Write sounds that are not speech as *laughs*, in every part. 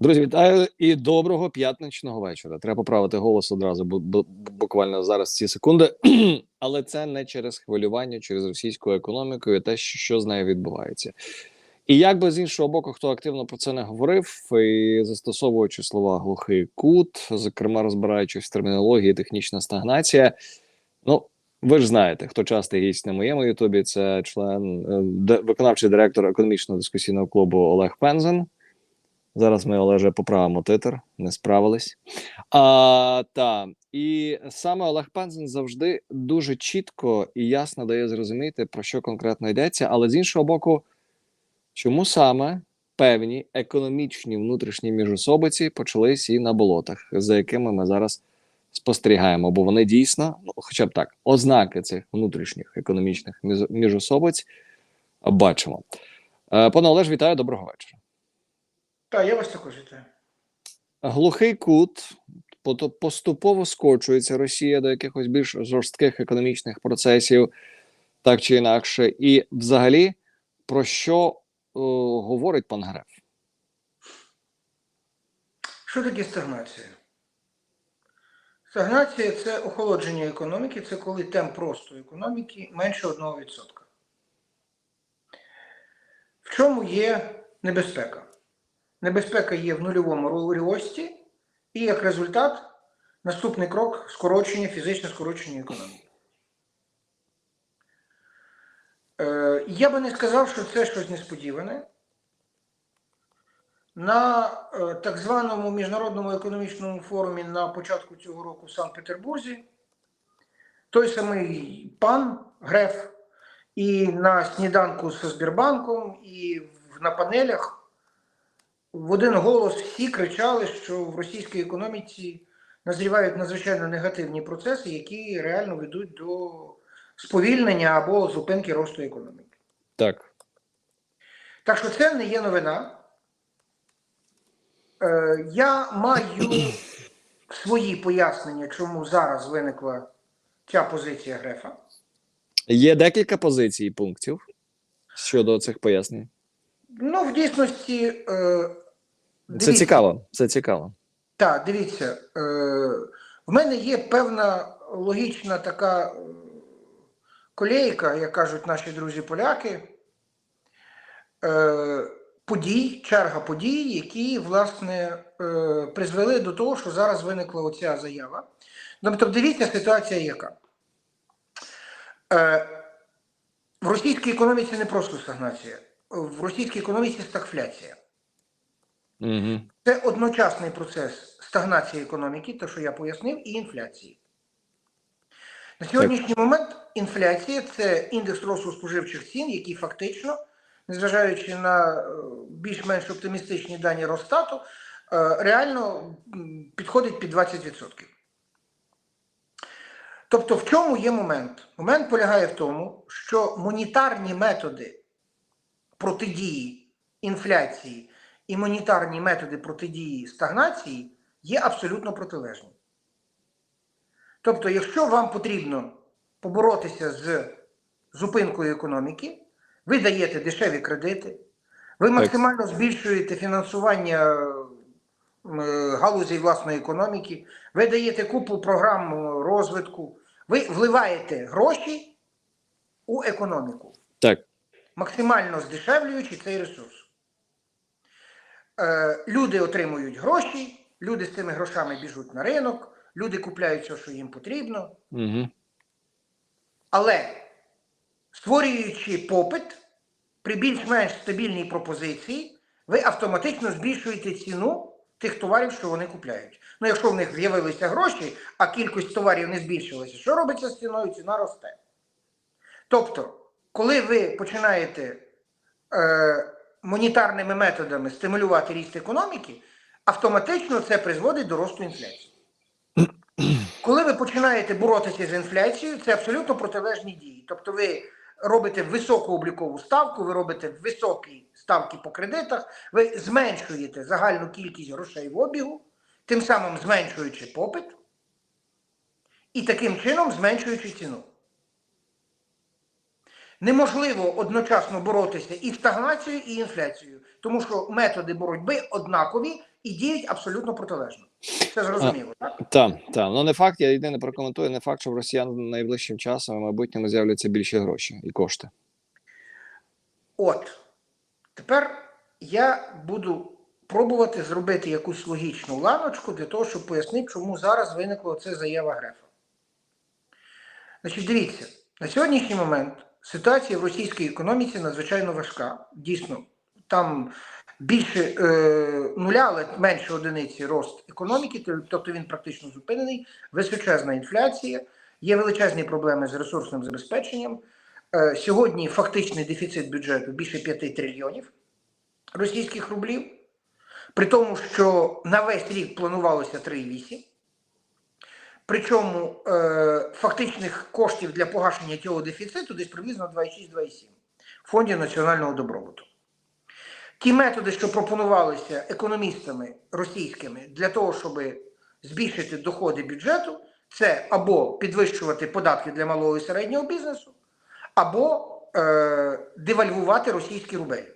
Друзі, вітаю і доброго п'ятничного вечора. Треба поправити голос одразу, бу- буквально зараз ці секунди. *clears throat* Але це не через хвилювання, через російську економіку і те, що, з нею відбувається. І як би з іншого боку, хто активно про це не говорив, і застосовуючи слова глухий кут, зокрема розбираючись в термінології, технічна стагнація. Ну, ви ж знаєте, хто частий гість на моєму Ютубі, це член е, виконавчий директор економічного дискусійного клубу Олег Пензен. Зараз ми Олеже поправимо титр, не справились. А, та і саме Олег Пензен завжди дуже чітко і ясно дає зрозуміти, про що конкретно йдеться. Але з іншого боку, чому саме певні економічні внутрішні міжособиці почались і на болотах, за якими ми зараз спостерігаємо, бо вони дійсно, ну хоча б так, ознаки цих внутрішніх економічних міжособиць бачимо. Е, Пане Олеж, вітаю, доброго вечора. Так, я вас також вітаю. глухий кут поступово скочується Росія до якихось більш жорстких економічних процесів, так чи інакше. І взагалі, про що е, говорить пан Греф? Що таке стагнація? Стагнація це охолодження економіки, це коли темп росту економіки менше 1%. В чому є небезпека? Небезпека є в нульовому ро- рості, і як результат наступний крок скорочення, фізичне скорочення економіки. Е, я би не сказав, що це щось несподіване. На е, так званому міжнародному економічному форумі на початку цього року в Санкт-Петербурзі той самий пан Греф і на сніданку з Сбірбанком, і на панелях в один голос всі кричали, що в російській економіці назрівають надзвичайно негативні процеси, які реально ведуть до сповільнення або зупинки росту економіки. Так. Так що це не є новина. Е, я маю свої пояснення, чому зараз виникла ця позиція Грефа. Є декілька позицій і пунктів щодо цих пояснень. Ну, в дійсності, е, Це цікаво. Це цікаво. Так, дивіться, е, в мене є певна логічна така е, колейка, як кажуть наші друзі-поляки, е, подій, черга подій, які, власне, е, призвели до того, що зараз виникла оця заява. Тобто, дивіться, ситуація яка. Е, в російській економіці не просто стагнація, в російській економіці стагфляція. Угу. Це одночасний процес стагнації економіки, те, що я пояснив, і інфляції. На сьогоднішній момент інфляція це індекс росту споживчих цін, який фактично, незважаючи на е, більш-менш оптимістичні дані Росстату, е, реально підходить під 20%. Тобто, в чому є момент? Момент полягає в тому, що монетарні методи протидії інфляції і монетарні методи протидії стагнації є абсолютно протилежні. Тобто, якщо вам потрібно поборотися з зупинкою економіки, ви даєте дешеві кредити, ви максимально збільшуєте фінансування е, власної економіки, ви даєте купу програм е, розвитку, ви вливаєте гроші у економіку Так. максимально здешевлюючи цей ресурс. Е, люди отримують гроші, люди з цими грошами біжуть на ринок, люди купляють все, що їм потрібно. Угу. Але створюючи попит при більш-менш стабільній пропозиції, ви автоматично збільшуєте ціну тих товарів, що вони купляють. Ну, якщо в них з'явилися гроші, а кількість товарів не збільшилася, що робиться з ціною? Ціна росте. Тобто, коли ви починаєте е, монетарними методами стимулювати ріст економіки, автоматично це призводить до росту інфляції. Коли ви починаєте боротися з інфляцією, це абсолютно протилежні дії. Тобто ви робите високу облікову ставку, ви робите високі ставки по кредитах, ви зменшуєте загальну кількість грошей в обігу, тим самим зменшуючи попит і таким чином зменшуючи ціну. Неможливо одночасно боротися і стагнацією, і інфляцією. тому що методи боротьби однакові і діють абсолютно протилежно. Це зрозуміло, так? Так, так. Ну не факт, я єдине прокоментую, не факт, що в росіян найближчим часом і майбутньому з'являться більші гроші і кошти. От тепер я буду пробувати зробити якусь логічну ланочку для того, щоб пояснити, чому зараз виникла ця заява Грефа. Значить, дивіться, на сьогоднішній момент ситуація в російській економіці надзвичайно важка. Дійсно, там більше е, нуля, але менше одиниці рост економіки, тобто він практично зупинений, височезна інфляція, є величезні проблеми з ресурсним забезпеченням. Е, Сьогодні фактичний дефіцит бюджету більше 5 трильйонів російських рублів, при тому, що на весь рік планувалося 3,8. Причому е, фактичних коштів для погашення цього дефіциту десь приблизно 2,6-2,7 в фонді національного добробуту. Ті методи, що пропонувалися економістами російськими для того, щоб збільшити доходи бюджету, це або підвищувати податки для малого і середнього бізнесу, або е, девальвувати російський рубель.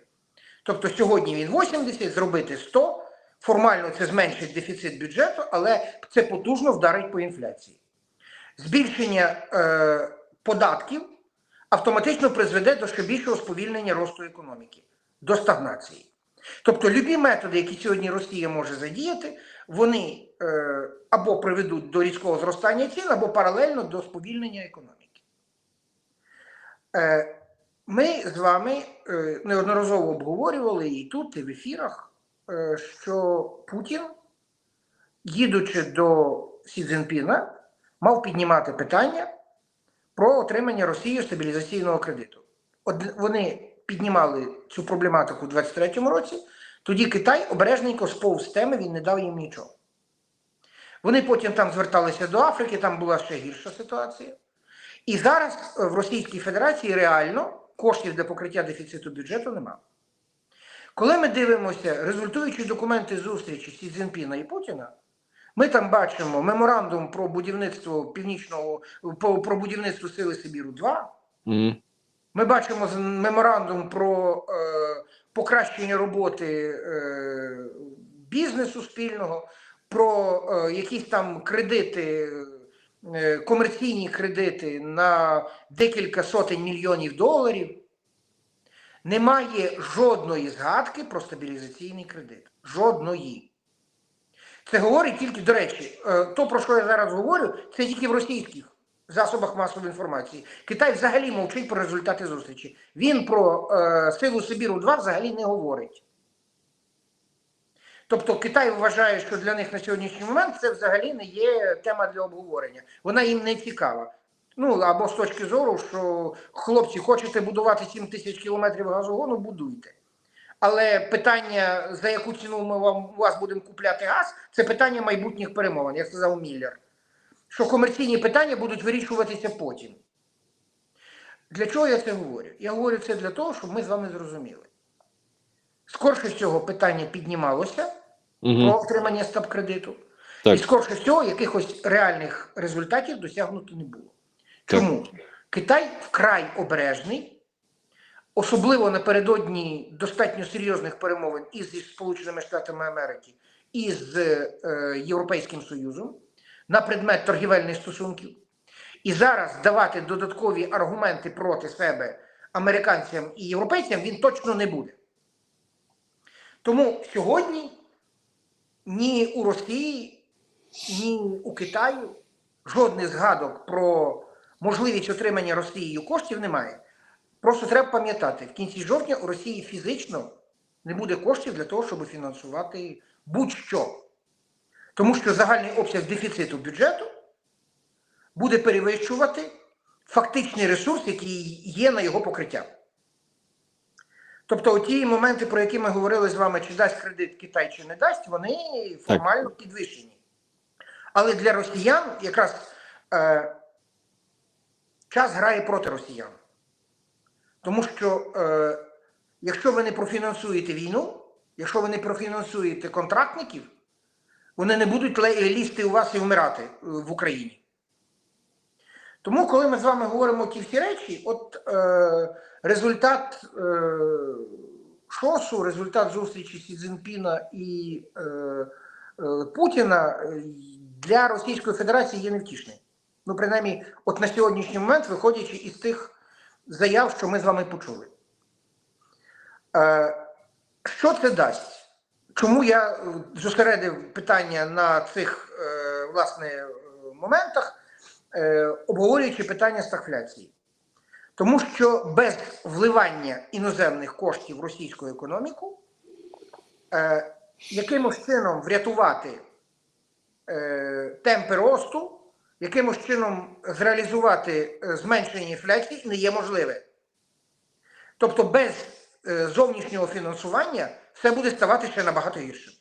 Тобто сьогодні він 80, зробити 100, формально це зменшить дефіцит бюджету, але це потужно вдарить по інфляції. Збільшення е, податків автоматично призведе до ще більшого сповільнення росту економіки, до стагнації. Тобто, любі методи, які сьогодні Росія може задіяти, вони е, або приведуть до різкого зростання цін, або паралельно до сповільнення економіки. Е, ми з вами е, неодноразово обговорювали і тут, і в ефірах, що Путін, їдучи до Сі Цзіньпіна, мав піднімати питання про отримання Росією стабілізаційного кредиту. От вони піднімали цю проблематику у 2023 році, тоді Китай обережненько сповз теми, він не дав їм нічого. Вони потім там зверталися до Африки, там була ще гірша ситуація. І зараз в Російській Федерації реально коштів для покриття дефіциту бюджету немає. Коли ми дивимося результуючі документи зустрічі Сі Цзіньпіна і Путіна, ми там бачимо меморандум про будівництво північного про, про будівництво сили Сибіру 2 Угу. Ми бачимо меморандум про е, покращення роботи е, бізнесу спільного, про е, якісь там кредити, е, комерційні кредити на декілька сотень мільйонів доларів. Немає жодної згадки про стабілізаційний кредит. Жодної. Це говорить тільки, до речі, е, то, про що я зараз говорю, це тільки в російських засобах масової інформації. Китай взагалі мовчить про результати зустрічі. Він про е, силу Сибіру 2 взагалі не говорить. Тобто Китай вважає, що для них на сьогоднішній момент це взагалі не є тема для обговорення. Вона їм не цікава. Ну або з точки зору, що хлопці, хочете будувати 7 тисяч кілометрів газогону, будуйте. Але питання, за яку ціну ми вам у вас будемо купляти газ, це питання майбутніх перемовин, як сказав Міллер. Що комерційні питання будуть вирішуватися потім. Для чого я це говорю? Я говорю це для того, щоб ми з вами зрозуміли. Скорше всього питання піднімалося про Угу. отримання стаб-кредиту. Так. І скорше всього якихось реальних результатів досягнуто не було. Чому? Китай вкрай обережний, особливо напередодні достатньо серйозних перемовин із зі Сполученими Штатами Америки і з е, Європейським Союзом на предмет торгівельних стосунків. І зараз давати додаткові аргументи проти себе американцям і європейцям він точно не буде. Тому сьогодні ні у Росії, ні у Китаю жодних згадок про можливість отримання Росією коштів немає. Просто треба пам'ятати, в кінці жовтня у Росії фізично не буде коштів для того, щоб фінансувати будь-що. Тому що загальний обсяг дефіциту бюджету буде перевищувати фактичний ресурс, який є на його покриття. Тобто, ті моменти, про які ми говорили з вами, чи дасть кредит Китай, чи не дасть, вони формально підвищені. Але для росіян якраз е, час грає проти росіян. Тому що е, якщо ви не профінансуєте війну, якщо ви не профінансуєте контрактників, вони не будуть лізти у вас і вмирати е, в Україні. Тому, коли ми з вами говоримо ті всі речі, от е, результат е, ШОСу, результат зустрічі Сі Цзіньпіна і е, е, Путіна е, для Російської Федерації є невтішним. Ну, принаймні, от на сьогоднішній момент, виходячи із тих заяв, що ми з вами почули. Е, що це дасть? Чому я е, зосередив питання на цих е, власне е, моментах, е, обговорюючи питання стагфляції? Тому що без вливання іноземних коштів в російську економіку е, якимось чином врятувати е, темпи росту, якимось чином зреалізувати е, зменшення інфляції не є можливе. Тобто без е, зовнішнього фінансування все буде ставати ще набагато гіршим.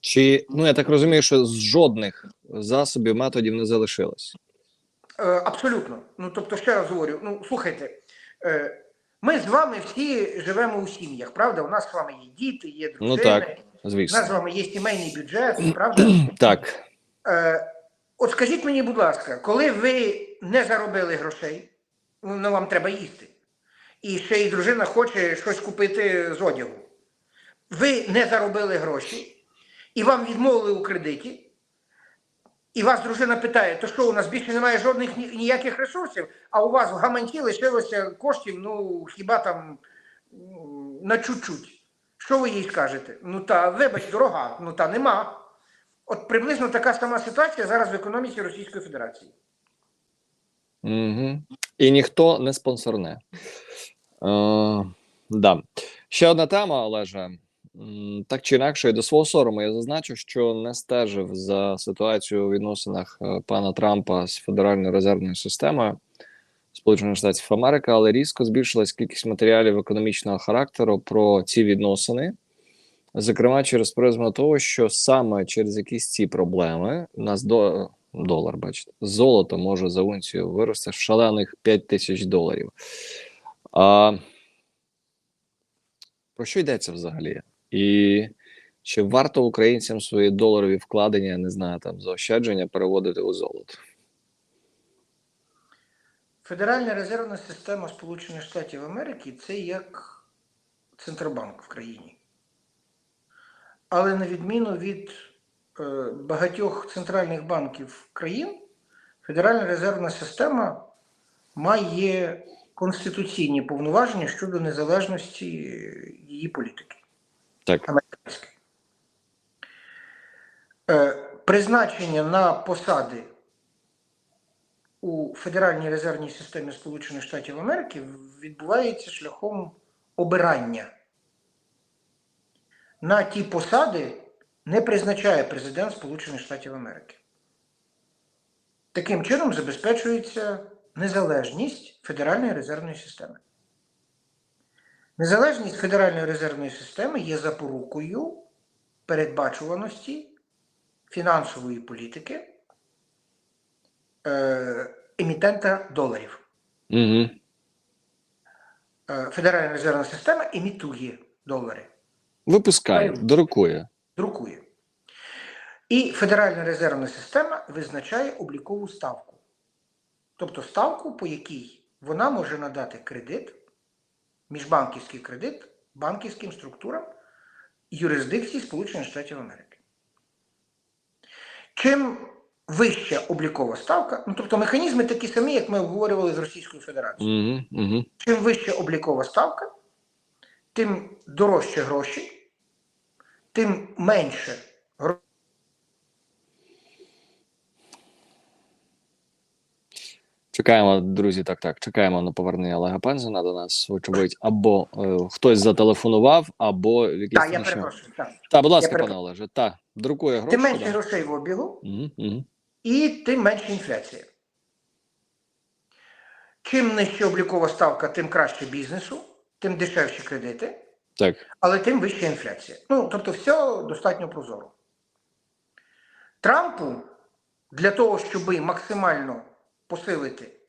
Чи ну я так розумію, що з жодних засобів методів не залишилось. Е, Абсолютно. Ну тобто, ще раз говорю: ну слухайте, ми з вами всі живемо у сім'ях, правда? У нас з вами є діти, є дружини, Ну так, у нас з вами є сімейний бюджет, правда? *clears throat* Так. Е, От скажіть мені, будь ласка, коли ви не заробили грошей, ну вам треба їсти, і ще й дружина хоче щось купити з одягу, ви не заробили гроші, і вам відмовили у кредиті, і вас дружина питає, то що у нас більше немає жодних ніяких ресурсів, а у вас в гаманці лишилося коштів, ну хіба там на чуть-чуть. Що ви їй скажете? Ну та вибач, дорога, ну та нема. От приблизно така сама ситуація зараз в економіці Російської Федерації. Угу. І ніхто не спонсорне. Е, да. Ще одна тема, Олеже. Так чи інакше, до свого сорому я зазначу, що не стежив за ситуацією у відносинах е, пана Трампа з Федеральною резервною системою Сполучених Штатів Америки, але різко збільшилась кількість матеріалів економічного характеру про ці відносини. Зокрема, через призму того, що саме через якісь ці проблеми нас до долар, бачите, золото може за унцію вирости в шалених 5 тисяч доларів. А, про що йдеться взагалі? І чи варто українцям свої доларові вкладення, не знаю, там заощадження переводити у золото? Федеральна резервна система Сполучених Штатів Америки це як Центробанк в країні. Але на відміну від е, багатьох центральних банків країн, Федеральна резервна система має конституційні повноваження щодо незалежності її політики. Так. американської. Е, призначення на посади у Федеральній резервній системі Сполучених Штатів Америки відбувається шляхом обирання. На ті посади не призначає президент Сполучених Штатів Америки. Таким чином забезпечується незалежність Федеральної резервної системи. Незалежність Федеральної резервної системи є запорукою передбачуваності фінансової політики е, емітента доларів. Угу. Е, Федеральна резервна система емітує долари, Випускає, Правильно. друкує. друкує. І Федеральна резервна система визначає облікову ставку. Тобто ставку, по якій вона може надати кредит, міжбанківський кредит банківським структурам юрисдикції Сполучених Штатів Америки. Чим вища облікова ставка, ну тобто механізми такі самі, як ми обговорювали з Російською Федерацією. Угу. Угу. Чим вища облікова ставка, тим дорожче гроші, тим менше грошей. Чекаємо, друзі. Так, так. Чекаємо на повернення Олега Пензена до нас. Вочевидь, або е, хтось зателефонував, або в якийсь Так, я перепрошую. Так. Так, будь ласка, Я пане Олеже. Так, друкує гроші. Тим менше да. грошей в обігу, Угу. Угу. І тим менше інфляція. Чим нижча облікова ставка, тим краще бізнесу, тим дешевші кредити, Так. але тим вища інфляція. Ну, тобто, все достатньо прозоро. Трампу для того, щоб максимально посилити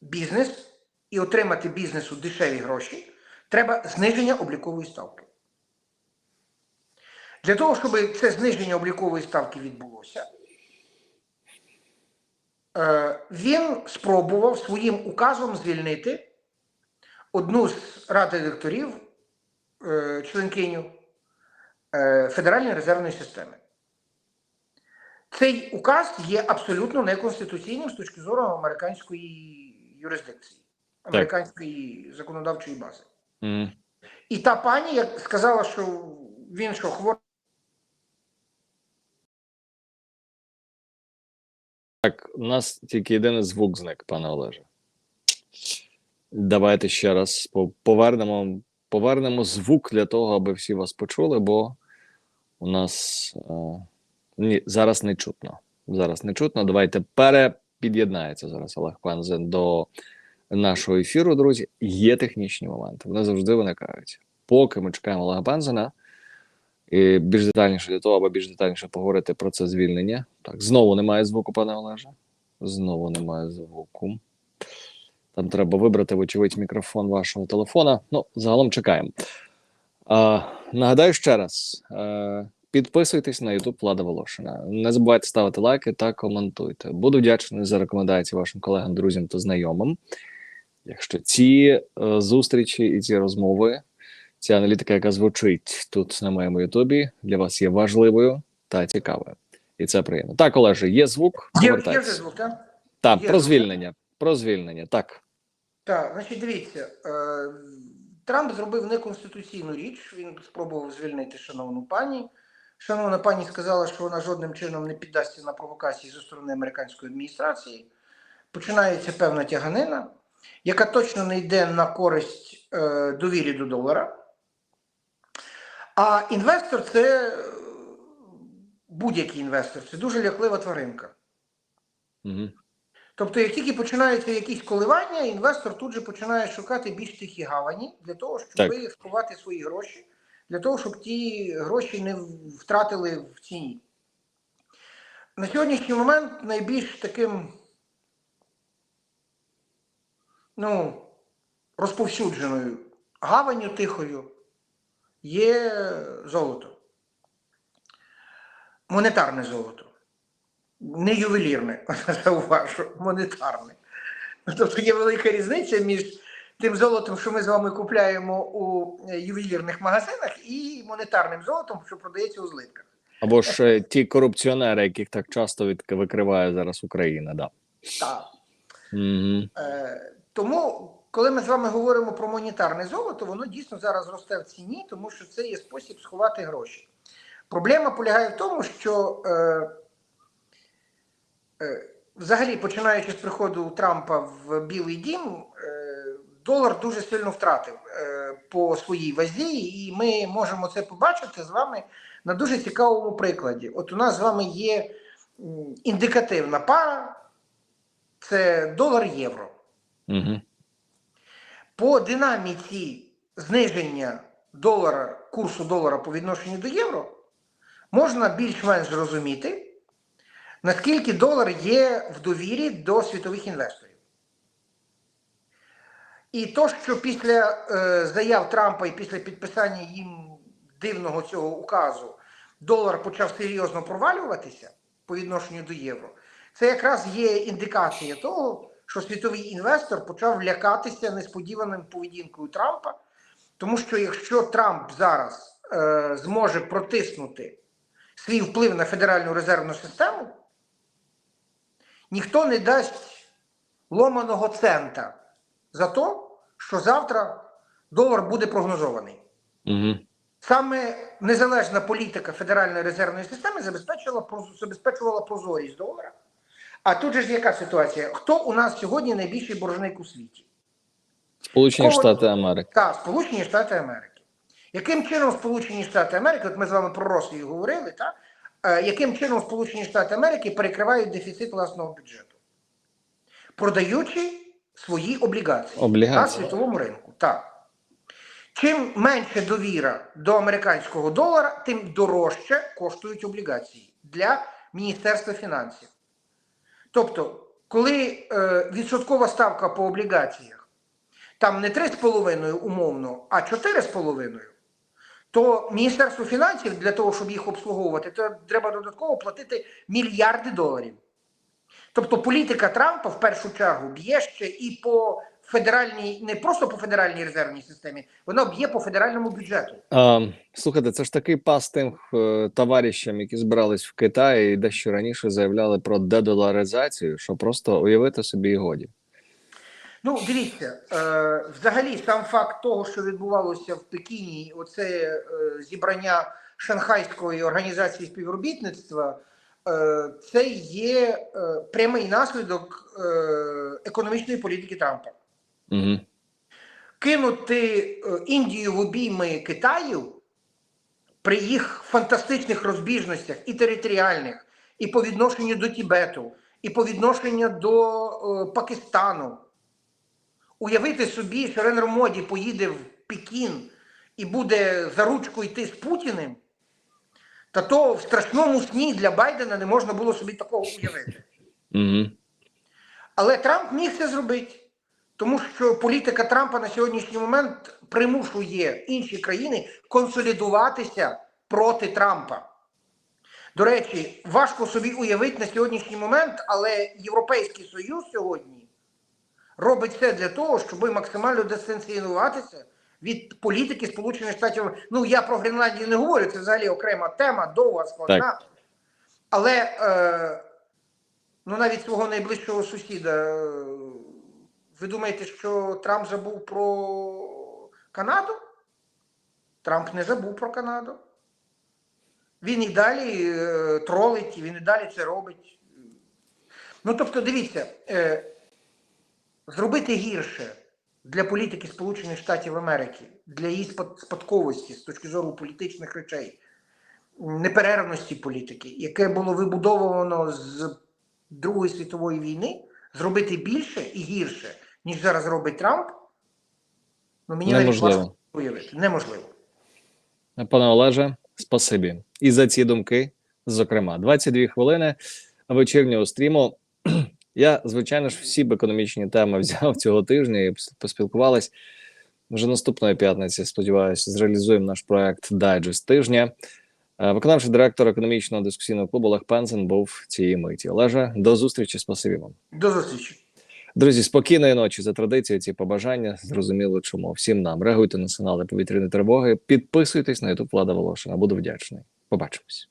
бізнес і отримати бізнесу дешеві гроші, треба зниження облікової ставки. Для того, щоб це зниження облікової ставки відбулося, він спробував своїм указом звільнити одну з ради директорів, е, членкиню е, Федеральної резервної системи. Цей указ є абсолютно неконституційним з точки зору американської юрисдикції, американської законодавчої бази. Мгм. І та пані як сказала, що він що хворий. Так, у нас тільки єдиний звук зник, пане Олеже. Давайте ще раз повернемо, повернемо звук для того, аби всі вас почули, бо у нас е, ні, зараз не чутно. Зараз не чутно. Давайте перепід'єднається зараз Олег Пензен до нашого ефіру, друзі. Є технічні моменти. Вони завжди виникають. Поки ми чекаємо Олега Пензена, і більш детальніше для того, аби більш детальніше поговорити про це звільнення. Так, знову немає звуку, пане Олеже. Знову немає звуку. Там треба вибрати, вочевидь, мікрофон вашого телефона. Ну, загалом чекаємо. А, нагадаю ще раз: е, підписуйтесь на YouTube Влада Волошина. Не забувайте ставити лайки та коментуйте. Буду вдячний за рекомендації вашим колегам, друзям та знайомим. Якщо ці е, зустрічі і ці розмови ця аналітика, яка звучить тут на моєму Ютубі, для вас є важливою та цікавою. І це приємно. Так, Олеже, є звук. Є, є вже звук, так? Так, Є про звук. звільнення. Про звільнення. Так. Так, значить, дивіться, е, Трамп зробив неконституційну річ. Він спробував звільнити шановну пані. Шановна пані сказала, що вона жодним чином не піддасться на провокації зі сторони американської адміністрації. Починається певна тяганина, яка точно не йде на користь е, довірі до долара. А інвестор це е, будь-який інвестор, це дуже ляклива тваринка. Угу. Тобто, як тільки починаються якісь коливання, інвестор тут же починає шукати більш тихі гавані для того, щоб Так. сховати свої гроші, для того, щоб ті гроші не втратили в ціні. На сьогоднішній момент найбільш таким ну, розповсюдженою гаванню тихою є золото. Монетарне золото. Не ювелірне, *laughs* зауважу, монетарне. Тобто є велика різниця між тим золотом, що ми з вами купляємо у ювелірних магазинах, і монетарним золотом, що продається у злитках. Або ж е, ті корупціонери, яких так часто від, викриває зараз Україна. Да. Так. Угу. Е, тому, коли ми з вами говоримо про монетарне золото, воно дійсно зараз росте в ціні, тому що це є спосіб сховати гроші. Проблема полягає в тому, що е, е, взагалі, починаючи з приходу Трампа в Білий Дім, е, долар дуже сильно втратив е, по своїй вазі, і ми можемо це побачити з вами на дуже цікавому прикладі. От у нас з вами є індикативна пара, це долар-євро. Угу. По динаміці зниження долара, курсу долара по відношенню до євро, можна більш-менш зрозуміти, наскільки долар є в довірі до світових інвесторів. І то, що після е, заяв Трампа і після підписання їм дивного цього указу долар почав серйозно провалюватися по відношенню до євро, це якраз є індикація того, що світовий інвестор почав лякатися несподіваним поведінкою Трампа, тому що якщо Трамп зараз е, зможе протиснути свій вплив на Федеральну резервну систему, ніхто не дасть ломаного цента за те, що завтра долар буде прогнозований. Угу. Саме незалежна політика Федеральної резервної системи забезпечила, проз- забезпечувала прозорість долара. А тут же ж яка ситуація? Хто у нас сьогодні найбільший боржник у світі? Сполучені Кого- Штати Америки. Так, Сполучені Штати Америки. Яким чином Сполучені Штати Америки, от ми з вами про Росію говорили, так? Е, яким чином Сполучені Штати Америки перекривають дефіцит власного бюджету? Продаючи свої облігації, Облігації. на світовому ринку. Так. Чим менше довіра до американського долара, тим дорожче коштують облігації для Міністерства фінансів. Тобто, коли е, відсоткова ставка по облігаціях там не 3,5 умовно, а 4,5, то Міністерству фінансів для того, щоб їх обслуговувати, то треба додатково платити мільярди доларів. Тобто політика Трампа в першу чергу б'є ще і по федеральній, не просто по федеральній резервній системі, вона б'є по федеральному бюджету. А, слухайте, це ж такий пас тим е, товаришам, які збирались в Китаї і дещо раніше заявляли про дедоларизацію, що просто уявити собі і годі. Ну, дивіться, е, взагалі сам факт того, що відбувалося в Пекіні, оце е, зібрання Шанхайської організації співробітництва, е, це є е, прямий наслідок е, економічної політики Трампа. Угу. Кинути е, Індію в обійми Китаю при їх фантастичних розбіжностях і територіальних, і по відношенню до Тібету, і по відношенню до е, Пакистану. Уявити собі, що Ренер Моді поїде в Пекін і буде за ручку йти з Путіним, та то в страшному сні для Байдена не можна було собі такого уявити. Але Трамп міг це зробити, тому що політика Трампа на сьогоднішній момент примушує інші країни консолідуватися проти Трампа. До речі, важко собі уявити на сьогоднішній момент, але Європейський Союз сьогодні робить все для того, щоб максимально дистанціюватися від політики Сполучених Штатів. Ну я про Гренландію не говорю, це взагалі окрема тема, довга, складна. Але е, ну навіть свого найближчого сусіда. Ви думаєте, що Трамп забув про Канаду? Трамп не забув про Канаду. Він і далі е, тролить, він і далі це робить. Ну, тобто, дивіться, е, зробити гірше для політики Сполучених Штатів Америки, для її спад- спадковості з точки зору політичних речей, неперервності політики, яке було вибудовано з Другої світової війни, зробити більше і гірше, ніж зараз робить Трамп, ну мені навіть Неможливо. важко уявити. Неможливо. Пане Олеже, спасибі. І за ці думки, зокрема, 22 хвилини вечірнього стріму. Я, звичайно ж, всі б економічні теми взяв цього тижня і поспілкувались. Вже наступної п'ятниці, сподіваюся, зреалізуємо наш проект Дайджест тижня. Е, Виконавчий директор економічного дискусійного клубу Олег Пензен був цієї миті. Олеже, до зустрічі, спасибі вам. До зустрічі. Друзі, спокійної ночі за традицією. Ці побажання зрозуміло, чому всім нам реагуйте на сигнали повітряної тривоги. Підписуйтесь на YouTube Влада Волошина. Буду вдячний. Побачимось.